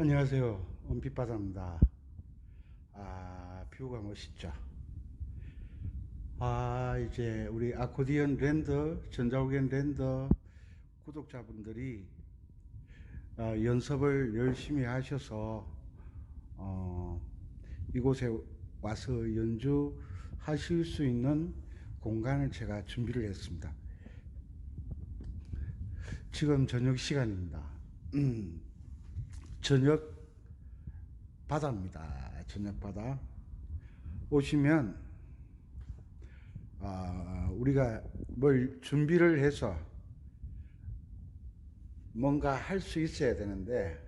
안녕하세요. 원빛바다입니다. 아, 뷰가 멋있죠? 아, 이제 우리 아코디언 랜더, 전자오겐 랜더 구독자분들이 아, 연습을 열심히 하셔서 어, 이곳에 와서 연주하실 수 있는 공간을 제가 준비를 했습니다. 지금 저녁 시간입니다. 음, 저녁 바다입니다. 저녁 바다. 오시면 아, 우리가 뭘 준비를 해서 뭔가 할 수 있어야 되는데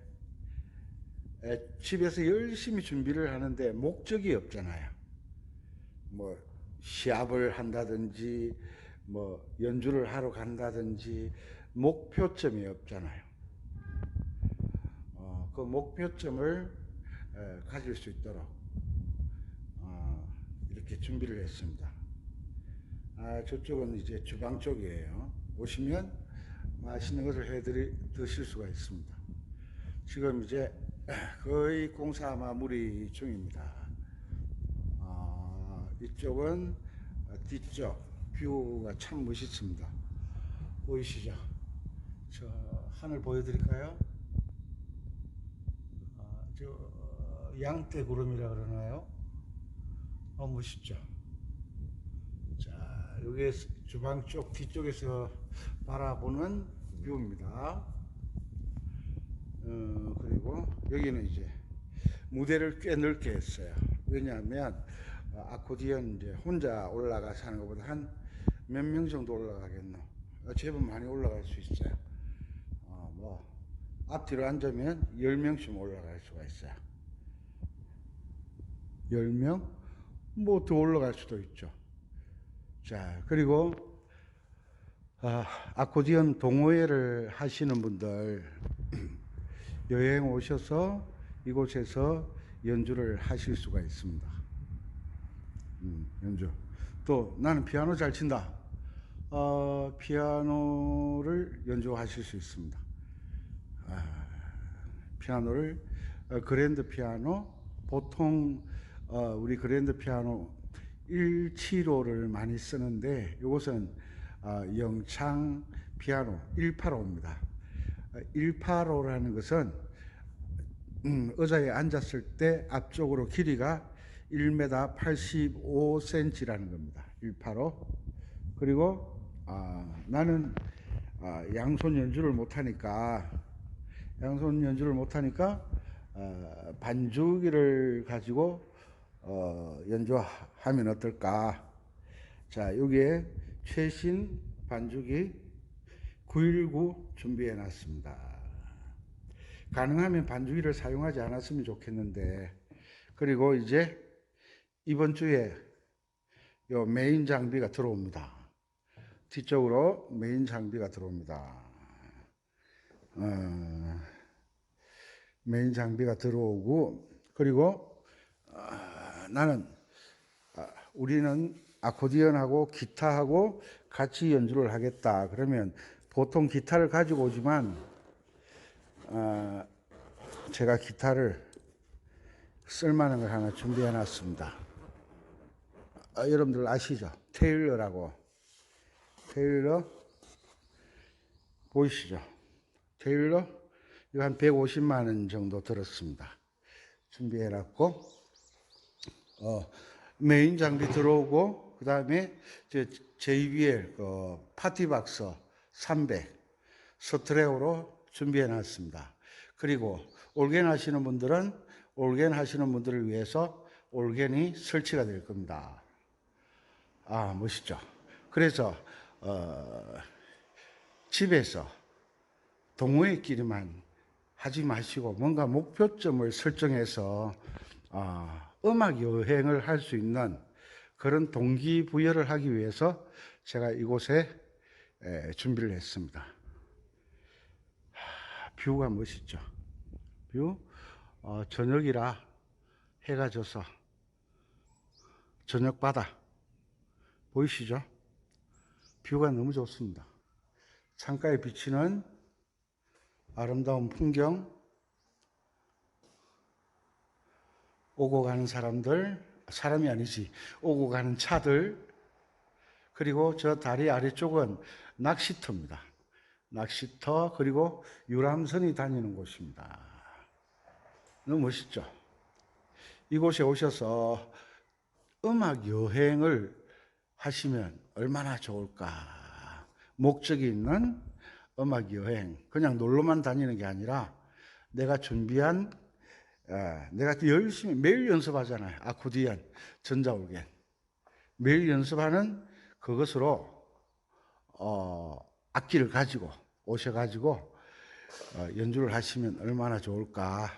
에, 집에서 열심히 준비를 하는데 목적이 없잖아요. 뭐 시합을 한다든지 뭐 연주를 하러 간다든지 목표점이 없잖아요. 어, 그 목표점을 에, 가질 수 있도록 어, 이렇게 준비를 했습니다. 아, 저쪽은 이제 주방 쪽이에요. 오시면 맛있는 것을 해드리 드실 수가 있습니다. 지금 이제 거의 공사 마무리 중입니다. 아, 이쪽은 뒤쪽 뷰가 참 멋있습니다. 보이시죠? 저 하늘 보여드릴까요? 아, 저 양떼 구름이라 그러나요? 어 멋있죠? 자, 여기 주방 쪽 뒤쪽에서 바라보는 뷰입니다. 어, 그리고 여기는 이제 무대를 꽤 넓게 했어요. 왜냐하면 어, 아코디언 이제 혼자 올라가서 하는 것보다 한 몇 명 정도 올라가겠노? 어, 제법 많이 올라갈 수 있어요. 앞뒤로 앉으면 10명씩 올라갈 수가 있어요. 10명? 뭐 더 올라갈 수도 있죠. 자, 그리고 아, 아코디언 동호회를 하시는 분들 여행 오셔서 이곳에서 연주를 하실 수가 있습니다. 음, 연주. 또 나는 피아노 잘 친다. 어, 피아노를 연주하실 수 있습니다. 아, 피아노를 어, 그랜드 피아노 보통 어, 우리 그랜드 피아노 175를 많이 쓰는데 이것은 어, 영창 피아노 185입니다. 185라는 것은 음, 의자에 앉았을 때 앞쪽으로 길이가 1m 85cm라는 겁니다. 185. 그리고 아, 나는 아, 양손 연주를 못하니까 양손 연주를 못하니까 어, 반주기를 가지고 어, 연주하면 어떨까? 자, 여기에 최신 반주기 919 준비해 놨습니다. 가능하면 반주기를 사용하지 않았으면 좋겠는데, 그리고 이제 이번 주에 요 메인 장비가 들어옵니다. 뒤쪽으로 메인 장비가 들어옵니다. 어, 메인 장비가 들어오고, 그리고 아, 나는 아, 우리는 아코디언하고 기타하고 같이 연주를 하겠다. 그러면 보통 기타를 가지고 오지만 아, 제가 기타를 쓸만한 걸 하나 준비해 놨습니다. 아, 여러분들 아시죠? 테일러라고. 테일러 보이시죠? 테일러 이거 한 150만 원 정도 들었습니다. 준비해 놨고 어, 메인 장비 들어오고 그 다음에 JBL 그 파티박스 300 스트레오로 준비해 놨습니다. 그리고 올겐 하시는 분들은 올겐 하시는 분들을 위해서 올겐이 설치가 될 겁니다. 아 멋있죠. 그래서 어, 집에서 동호회끼리만 하지 마시고 뭔가 목표점을 설정해서 아, 음악 여행을 할 수 있는 그런 동기부여를 하기 위해서 제가 이곳에 에, 준비를 했습니다. 하, 뷰가 멋있죠. 뷰 어, 저녁이라 해가 져서 저녁 바다 보이시죠? 뷰가 너무 좋습니다. 창가에 비치는 아름다운 풍경 오고 가는 사람들, 사람이 아니지, 오고 가는 차들, 그리고 저 다리 아래쪽은 낚시터입니다. 낚시터, 그리고 유람선이 다니는 곳입니다. 너무 멋있죠? 이곳에 오셔서 음악 여행을 하시면 얼마나 좋을까. 목적이 있는 음악 여행. 그냥 놀러만 다니는 게 아니라 내가 준비한, 어, 내가 열심히 매일 연습하잖아요. 아코디언, 전자올겐. 매일 연습하는 그것으로, 어, 악기를 가지고 오셔가지고, 어, 연주를 하시면 얼마나 좋을까.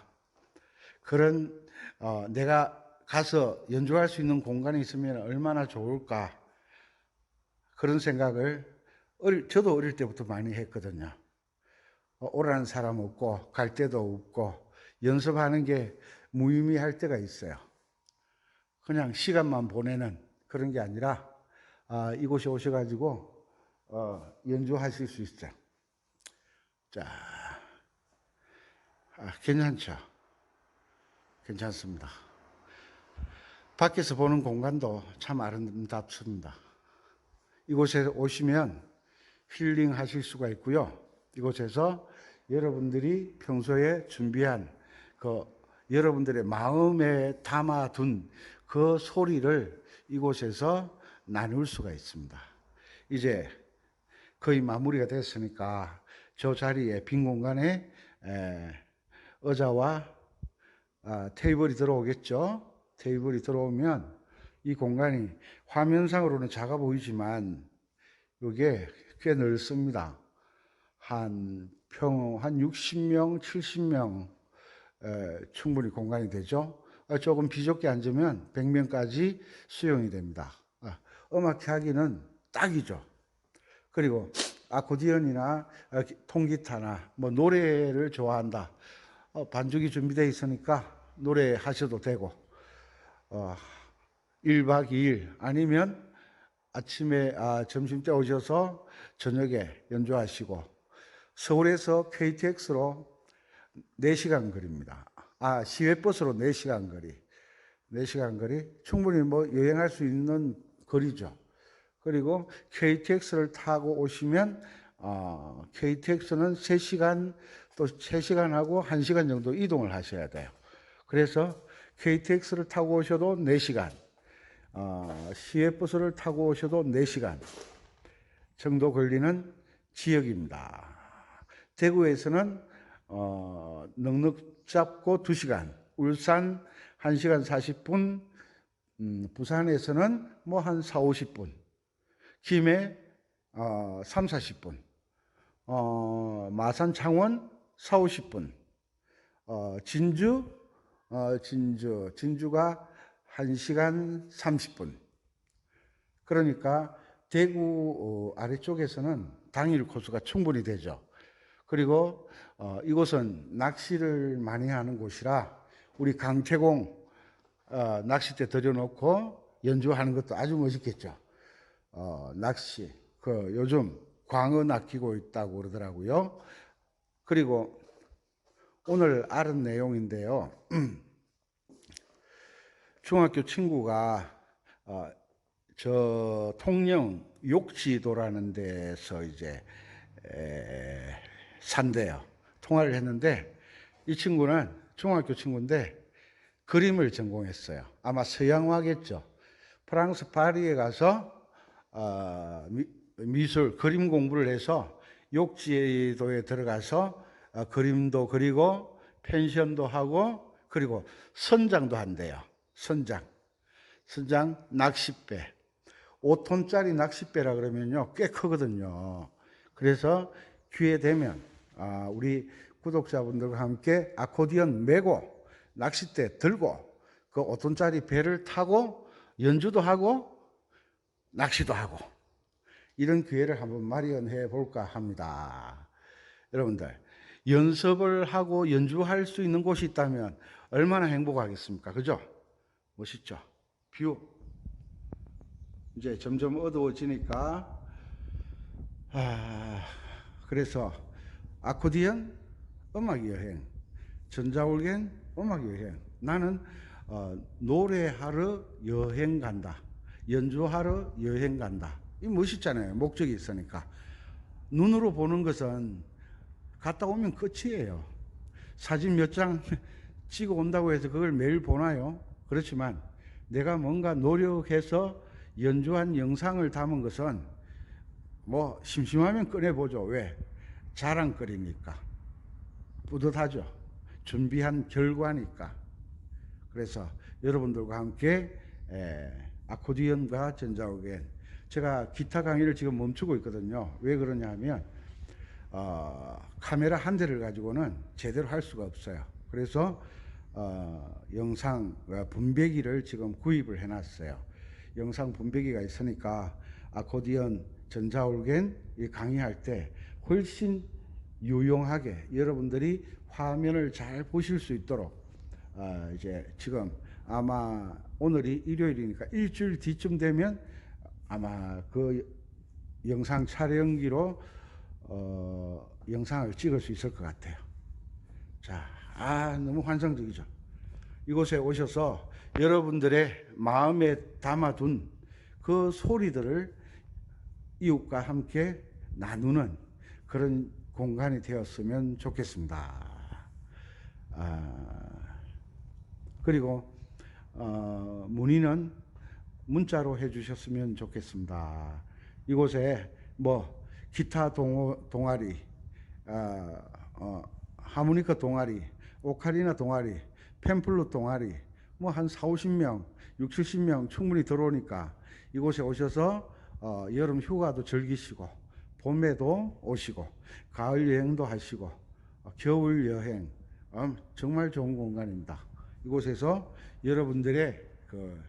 그런, 어, 내가 가서 연주할 수 있는 공간이 있으면 얼마나 좋을까. 그런 생각을 어릴, 저도 어릴 때부터 많이 했거든요. 어, 오라는 사람 없고 갈 데도 없고 연습하는 게 무의미할 때가 있어요. 그냥 시간만 보내는 그런 게 아니라 아, 이곳에 오셔가지고 어, 연주하실 수 있어요. 자, 아, 괜찮죠? 괜찮습니다. 밖에서 보는 공간도 참 아름답습니다. 이곳에 오시면 힐링 하실 수가 있고요. 이곳에서 여러분들이 평소에 준비한 그 여러분들의 마음에 담아둔 그 소리를 이곳에서 나눌 수가 있습니다. 이제 거의 마무리가 됐으니까 저 자리에 빈 공간에 에, 의자와 아, 테이블이 들어오겠죠. 테이블이 들어오면 이 공간이 화면상으로는 작아 보이지만 이게 꽤 넓습니다. 한 평, 한 60명, 70명 에, 충분히 공간이 되죠. 아, 조금 비좁게 앉으면 100명까지 수용이 됩니다. 아, 음악 하기는 딱이죠. 그리고 아코디언이나 아, 기- 통기타나 뭐 노래를 좋아한다. 어, 반죽이 준비되어 있으니까 노래하셔도 되고 어, 1박 2일 아니면 아침에 아, 점심 때 오셔서 저녁에 연주하시고 서울에서 KTX로 4시간 거리입니다. 아, 시외버스로 4시간 거리. 4시간 거리 충분히 뭐 여행할 수 있는 거리죠. 그리고 KTX를 타고 오시면 어, KTX는 3시간 또 3시간하고 1시간 정도 이동을 하셔야 돼요. 그래서 KTX를 타고 오셔도 4시간, 어, 시외버스를 타고 오셔도 4시간 정도 걸리는 지역입니다. 대구에서는 어, 넉넉 잡고 2시간, 울산 1시간 40분, 음, 부산에서는 뭐 한 4, 50분, 김해 어, 3, 40분, 어, 마산 창원 4, 50분, 어, 진주 어, 진주 진주가 1시간 30분. 그러니까 대구 어, 아래쪽에서는 당일 코스가 충분히 되죠. 그리고 어, 이곳은 낚시를 많이 하는 곳이라 우리 강태공 어, 낚싯대 들여놓고 연주하는 것도 아주 멋있겠죠. 어, 낚시 그 요즘 광어 낚이고 있다고 그러더라고요. 그리고 오늘 알은 내용인데요. 중학교 친구가 어, 저 통영 욕지도라는 데서 이제 에, 산대요. 통화를 했는데 이 친구는 중학교 친구인데 그림을 전공했어요. 아마 서양화겠죠. 프랑스 파리에 가서 어, 미, 미술 그림 공부를 해서 욕지도에 들어가서 어, 그림도 그리고 펜션도 하고 그리고 선장도 한대요. 선장. 선장 낚싯배. 5톤짜리 낚싯배라 그러면요. 꽤 크거든요. 그래서 기회 되면 아, 우리 구독자분들과 함께 아코디언 메고 낚싯대 들고 그 5톤짜리 배를 타고 연주도 하고 낚시도 하고 이런 기회를 한번 마련해 볼까 합니다. 여러분들 연습을 하고 연주할 수 있는 곳이 있다면 얼마나 행복하겠습니까? 그죠? 멋있죠? 뷰. 이제 점점 어두워지니까 아, 그래서 아코디언 음악 여행, 전자올겐 음악 여행. 나는 어, 노래하러 여행 간다. 연주하러 여행 간다. 이 멋있잖아요. 목적이 있으니까. 눈으로 보는 것은 갔다 오면 끝이에요. 사진 몇 장 찍어 온다고 해서 그걸 매일 보나요? 그렇지만 내가 뭔가 노력해서 연주한 영상을 담은 것은 뭐 심심하면 꺼내보죠. 왜? 자랑거리니까. 뿌듯하죠. 준비한 결과니까. 그래서 여러분들과 함께 에, 아코디언과 전자오겐 제가 기타 강의를 지금 멈추고 있거든요. 왜 그러냐 하면 어, 카메라 한 대를 가지고는 제대로 할 수가 없어요. 그래서 어, 영상 어, 분배기를 지금 구입을 해놨어요. 영상 분배기가 있으니까 아코디언, 전자올겐 이 강의할 때 훨씬 유용하게 여러분들이 화면을 잘 보실 수 있도록 어, 이제 지금 아마 오늘이 일요일이니까 일주일 뒤쯤 되면 아마 그 영상 촬영기로 어, 영상을 찍을 수 있을 것 같아요. 자, 아 너무 환상적이죠. 이곳에 오셔서 여러분들의 마음에 담아둔 그 소리들을 이웃과 함께 나누는 그런 공간이 되었으면 좋겠습니다. 아, 그리고 어, 문의는 문자로 해주셨으면 좋겠습니다. 이곳에 뭐 기타 동, 동아리, 아, 어, 하모니카 동아리, 오카리나 동아리, 펜플룻 동아리, 뭐 한 4, 50명, 6, 70명 충분히 들어오니까 이곳에 오셔서 어, 여름 휴가도 즐기시고 봄에도 오시고 가을 여행도 하시고 어, 겨울 여행 음, 정말 좋은 공간입니다. 이곳에서 여러분들의 그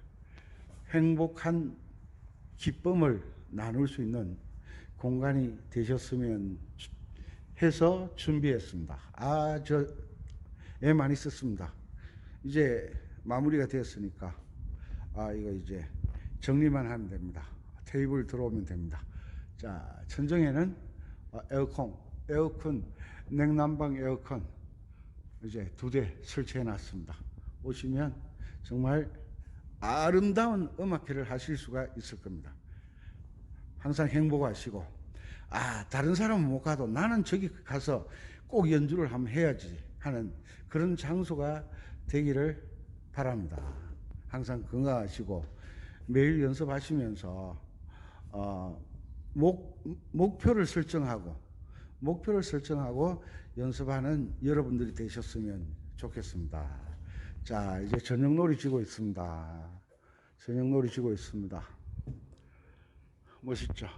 행복한 기쁨을 나눌 수 있는 공간이 되셨으면 주- 해서 준비했습니다. 아, 저, 애 많이 썼습니다. 이제 마무리가 되었으니까, 아, 이거 이제 정리만 하면 됩니다. 테이블 들어오면 됩니다. 자, 천정에는 어, 에어컨, 에어컨, 냉난방 에어컨, 이제 두 대 설치해 놨습니다. 오시면 정말 아름다운 음악회를 하실 수가 있을 겁니다. 항상 행복하시고 아 다른 사람은 못 가도 나는 저기 가서 꼭 연주를 한번 해야지 하는 그런 장소가 되기를 바랍니다. 항상 건강하시고 매일 연습하시면서 어, 목 목표를 설정하고 목표를 설정하고 연습하는 여러분들이 되셨으면 좋겠습니다. 자 이제 저녁놀이 지고 있습니다. 저녁놀이 지고 있습니다. 멋있죠?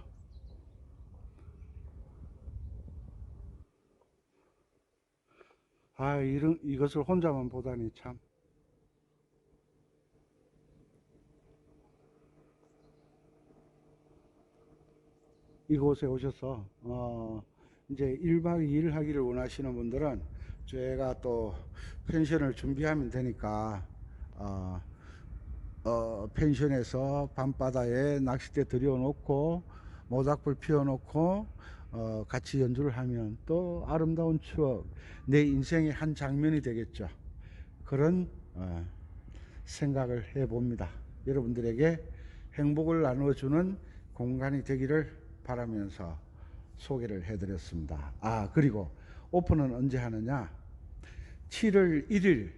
아, 이런, 이것을 혼자만 보다니 참. 이곳에 오셔서, 어, 이제 1박 2일 하기를 원하시는 분들은 제가 또 펜션을 준비하면 되니까, 어, 어, 펜션에서 밤바다에 낚싯대 들여놓고 모닥불 피워놓고 어, 같이 연주를 하면 또 아름다운 추억 내 인생의 한 장면이 되겠죠 그런 어, 생각을 해봅니다 여러분들에게 행복을 나눠주는 공간이 되기를 바라면서 소개를 해드렸습니다 아 그리고 오픈은 언제 하느냐 7월 1일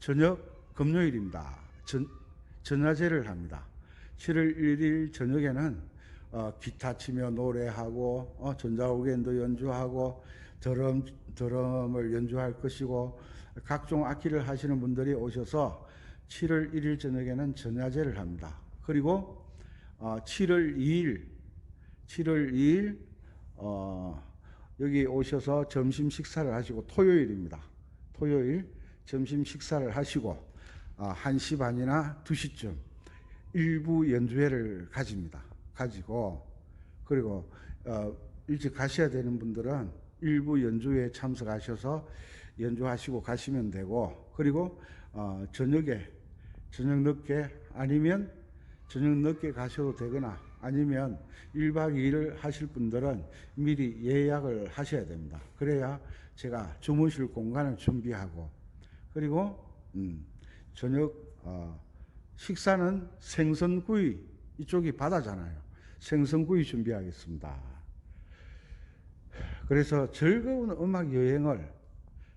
저녁 금요일입니다. 전, 전야제를 합니다. 7월 1일 저녁에는 어, 기타 치며 노래하고 어, 전자오겐도 연주하고 드럼 드럼을 연주할 것이고 각종 악기를 하시는 분들이 오셔서 7월 1일 저녁에는 전야제를 합니다. 그리고 어, 7월 2일 7월 2일 어, 여기 오셔서 점심 식사를 하시고 토요일입니다. 토요일 점심 식사를 하시고 아, 1시 반이나 2시쯤 일부 연주회를 가집니다. 가지고 그리고 어, 일찍 가셔야 되는 분들은 일부 연주회에 참석하셔서 연주하시고 가시면 되고 그리고 어, 저녁에 저녁 늦게 아니면 저녁 늦게 가셔도 되거나 아니면 1박 2일을 하실 분들은 미리 예약을 하셔야 됩니다. 그래야 제가 주무실 공간을 준비하고 그리고 음, 저녁 어, 식사는 생선구이 이쪽이 바다잖아요. 생선구이 준비하겠습니다. 그래서 즐거운 음악 여행을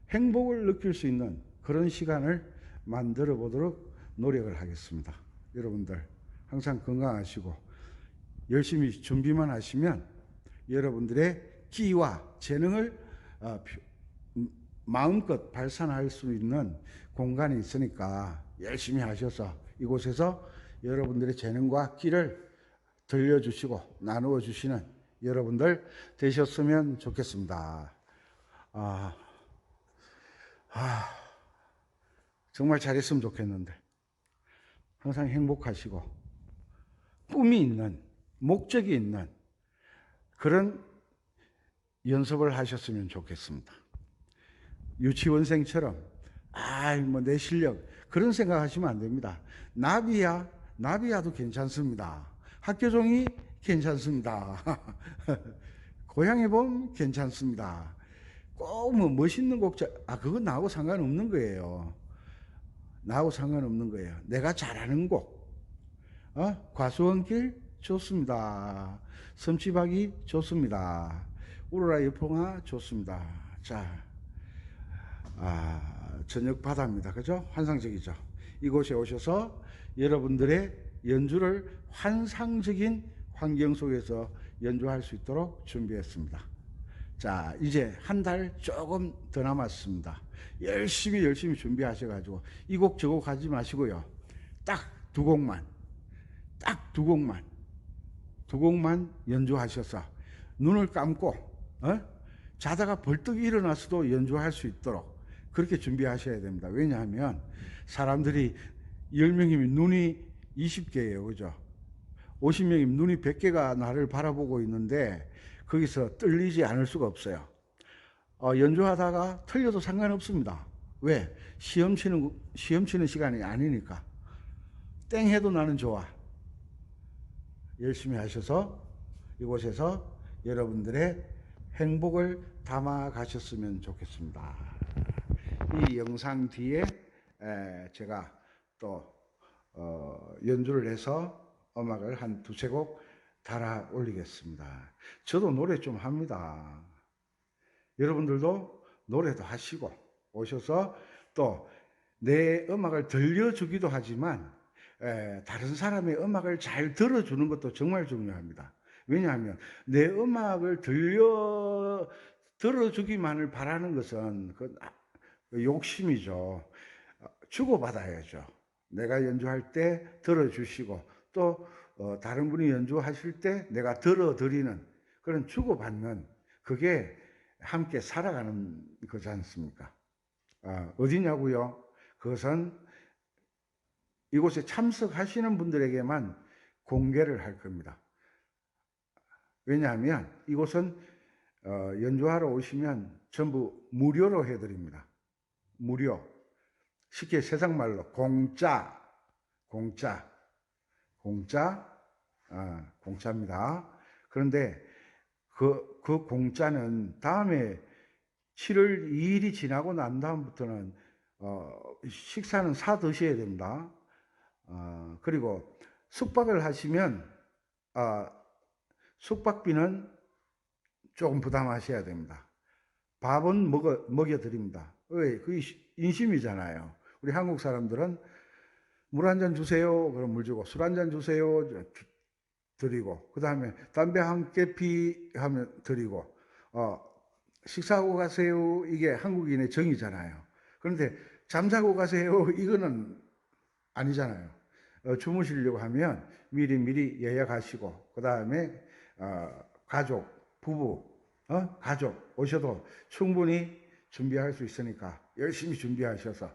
행복을 느낄 수 있는 그런 시간을 만들어 보도록 노력을 하겠습니다. 여러분들 항상 건강하시고 열심히 준비만 하시면 여러분들의 끼와 재능을 어, 표- 음, 마음껏 발산할 수 있는 공간이 있으니까 열심히 하셔서 이곳에서 여러분들의 재능과 끼를 들려주시고 나누어 주시는 여러분들 되셨으면 좋겠습니다. 아, 아, 정말 잘했으면 좋겠는데 항상 행복하시고 꿈이 있는 목적이 있는 그런 연습을 하셨으면 좋겠습니다. 유치원생처럼 아이 뭐 내 실력 그런 생각하시면 안 됩니다. 나비야 나비야도 괜찮습니다. 학교종이 괜찮습니다. 고향의 봄 괜찮습니다. 꼭 뭐 멋있는 곡자 아 그건 나하고 상관없는 거예요. 나하고 상관없는 거예요. 내가 잘하는 곡. 어? 과수원길 좋습니다. 섬치박이 좋습니다. 우라라 여풍아 좋습니다. 자, 아, 저녁 바다입니다. 그죠? 환상적이죠? 이곳에 오셔서 여러분들의 연주를 환상적인 환경 속에서 연주할 수 있도록 준비했습니다. 자, 이제 한 달 조금 더 남았습니다. 열심히 열심히 준비하셔가지고 이 곡 저 곡 하지 마시고요. 딱 두 곡만, 딱 두 곡만, 두 곡만 연주하셔서 눈을 감고 어? 자다가 벌떡 일어나서도 연주할 수 있도록 그렇게 준비하셔야 됩니다. 왜냐하면 사람들이 10명이면 눈이 20개예요. 그죠? 50명이면 눈이 100개가 나를 바라보고 있는데 거기서 떨리지 않을 수가 없어요. 어, 연주하다가 틀려도 상관없습니다. 왜? 시험 치는, 시험 치는 시간이 아니니까. 땡 해도 나는 좋아. 열심히 하셔서 이곳에서 여러분들의 행복을 담아 가셨으면 좋겠습니다. 이 영상 뒤에 에, 제가 또 어, 연주를 해서 음악을 한 두세 곡 달아 올리겠습니다. 저도 노래 좀 합니다. 여러분들도 노래도 하시고 오셔서 또 내 음악을 들려주기도 하지만 에, 다른 사람의 음악을 잘 들어주는 것도 정말 중요합니다. 왜냐하면 내 음악을 들려 들어주기만을 바라는 것은 그 나- 그 욕심이죠. 어, 주고받아야죠. 내가 연주할 때 들어주시고 또 어, 다른 분이 연주하실 때 내가 들어드리는 그런 주고받는 그게 함께 살아가는 거지 않습니까? 아, 어디냐고요? 그것은 이곳에 참석하시는 분들에게만 공개를 할 겁니다. 왜냐하면 이곳은 어, 연주하러 오시면 전부 무료로 해드립니다. 무료. 쉽게 세상 말로 공짜, 공짜, 공짜, 아, 공짜입니다. 그런데 그, 그 공짜는 다음에 7월 2일이 지나고 난 다음부터는 어, 식사는 사 드셔야 됩니다. 어, 그리고 숙박을 하시면 아, 숙박비는 조금 부담하셔야 됩니다. 밥은 먹어, 먹여드립니다. 왜? 그게 시- 인심이잖아요. 우리 한국 사람들은 물 한 잔 주세요. 그럼 물 주고, 술 한 잔 주세요. 주- 드리고, 그 다음에 담배 한 깨피 하면 드리고, 어, 식사하고 가세요. 이게 한국인의 정이잖아요. 그런데 잠자고 가세요. 이거는 아니잖아요. 어, 주무시려고 하면 미리 미리 예약하시고, 그 다음에 어, 가족, 부부, 어? 가족 오셔도 충분히 준비할 수 있으니까 열심히 준비하셔서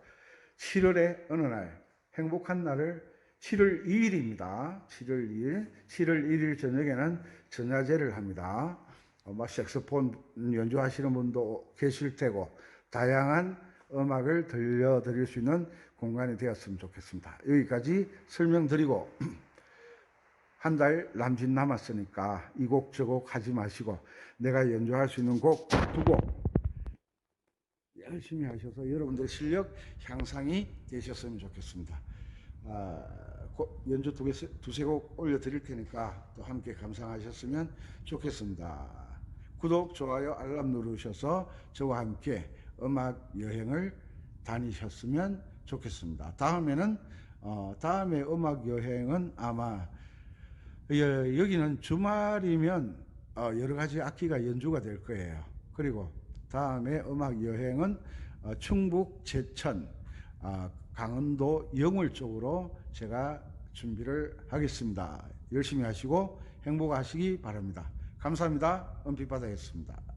7월의 어느 날 행복한 날을 7월 2일입니다. 7월 2일, 7월 1일 저녁에는 전야제를 합니다. 어, 뭐 색소폰 연주하시는 분도 계실 테고 다양한 음악을 들려드릴 수 있는 공간이 되었으면 좋겠습니다. 여기까지 설명드리고 한 달 남짓 남았으니까 이 곡 저 곡 하지 마시고 내가 연주할 수 있는 곡 두 곡 열심히 하셔서 여러분들의 실력 향상이 되셨으면 좋겠습니다. 아, 고- 연주 두 개, 두세 곡 올려드릴 테니까 또 함께 감상하셨으면 좋겠습니다. 구독, 좋아요, 알람 누르셔서 저와 함께 음악 여행을 다니셨으면 좋겠습니다. 다음에는 어, 다음에 음악 여행은 아마 여- 여기는 주말이면 어, 여러 가지 악기가 연주가 될 거예요. 그리고 다음에 음악 여행은 어, 충북 제천, 아, 강원도 영월 쪽으로 제가 준비를 하겠습니다. 열심히 하시고 행복하시기 바랍니다. 감사합니다. 은빛 바다였습니다.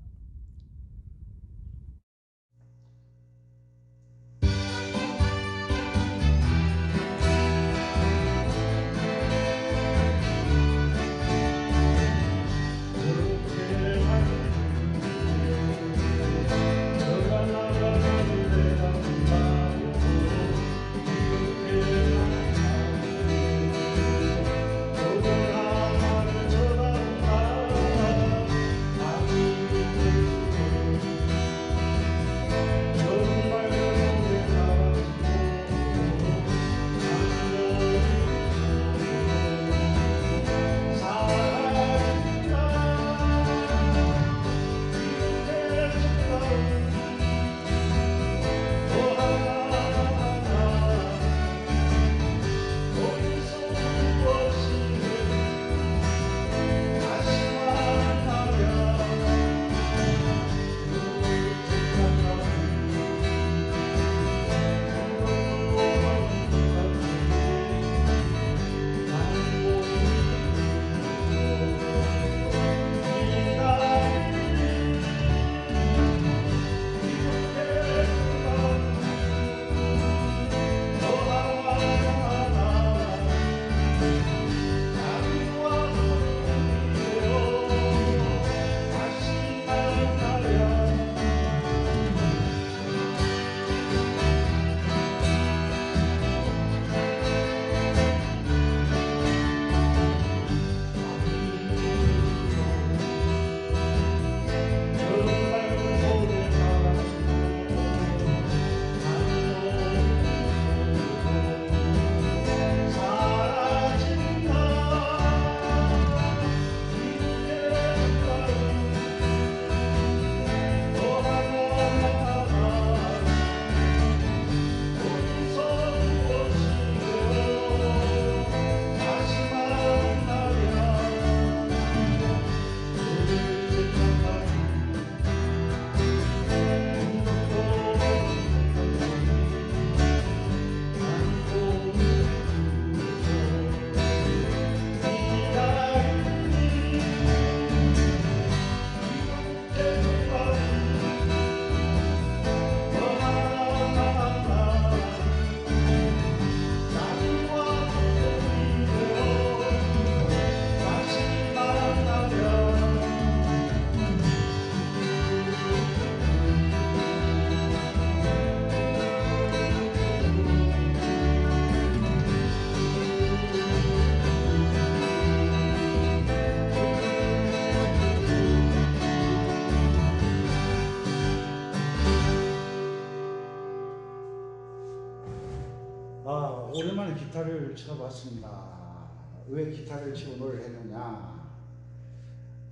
기타를 쳐봤습니다. 왜 기타를 치고 노래를 했느냐?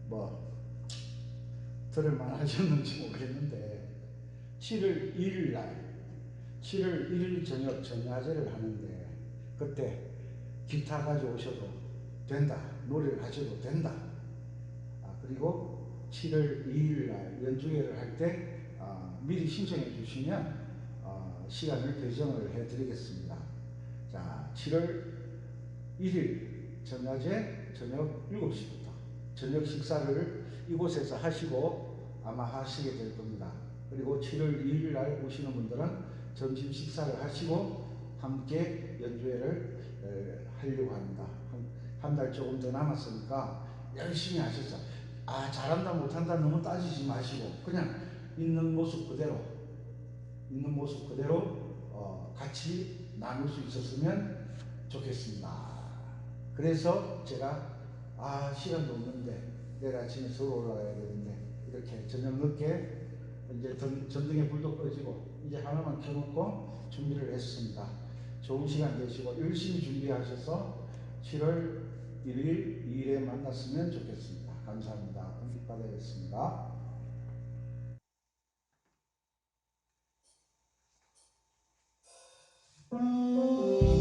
뭐, 들을만 하셨는지 모르겠는데, 7월 1일 날, 7월 1일 저녁 전야제를 하는데, 그때 기타 가져오셔도 된다. 노래를 하셔도 된다. 아, 그리고 7월 2일 날 연주회를 할때 아, 미리 신청해 주시면 어, 시간을 배정을 해 드리겠습니다. 자, 7월 1일 전야제 저녁 7시부터 저녁 식사를 이곳에서 하시고 아마 하시게 될 겁니다. 그리고 7월 2일 날 오시는 분들은 점심 식사를 하시고 함께 연주회를 에, 하려고 합니다. 한달 조금 더 남았으니까 열심히 하셨죠. 아 잘한다 못한다 너무 따지지 마시고 그냥 있는 모습 그대로 있는 모습 그대로 어, 같이 나눌 수 있었으면 좋겠습니다. 그래서 제가 아 시간도 없는데 내일 아침에 서울 올라가야 되는데 이렇게 저녁 늦게 이제 전, 전등의 불도 꺼지고 이제 하나만 켜놓고 준비를 했습니다. 좋은 시간 되시고 열심히 준비하셔서 7월 1일 2일에 만났으면 좋겠습니다. 감사합니다. 공식 받아야겠습니다. 그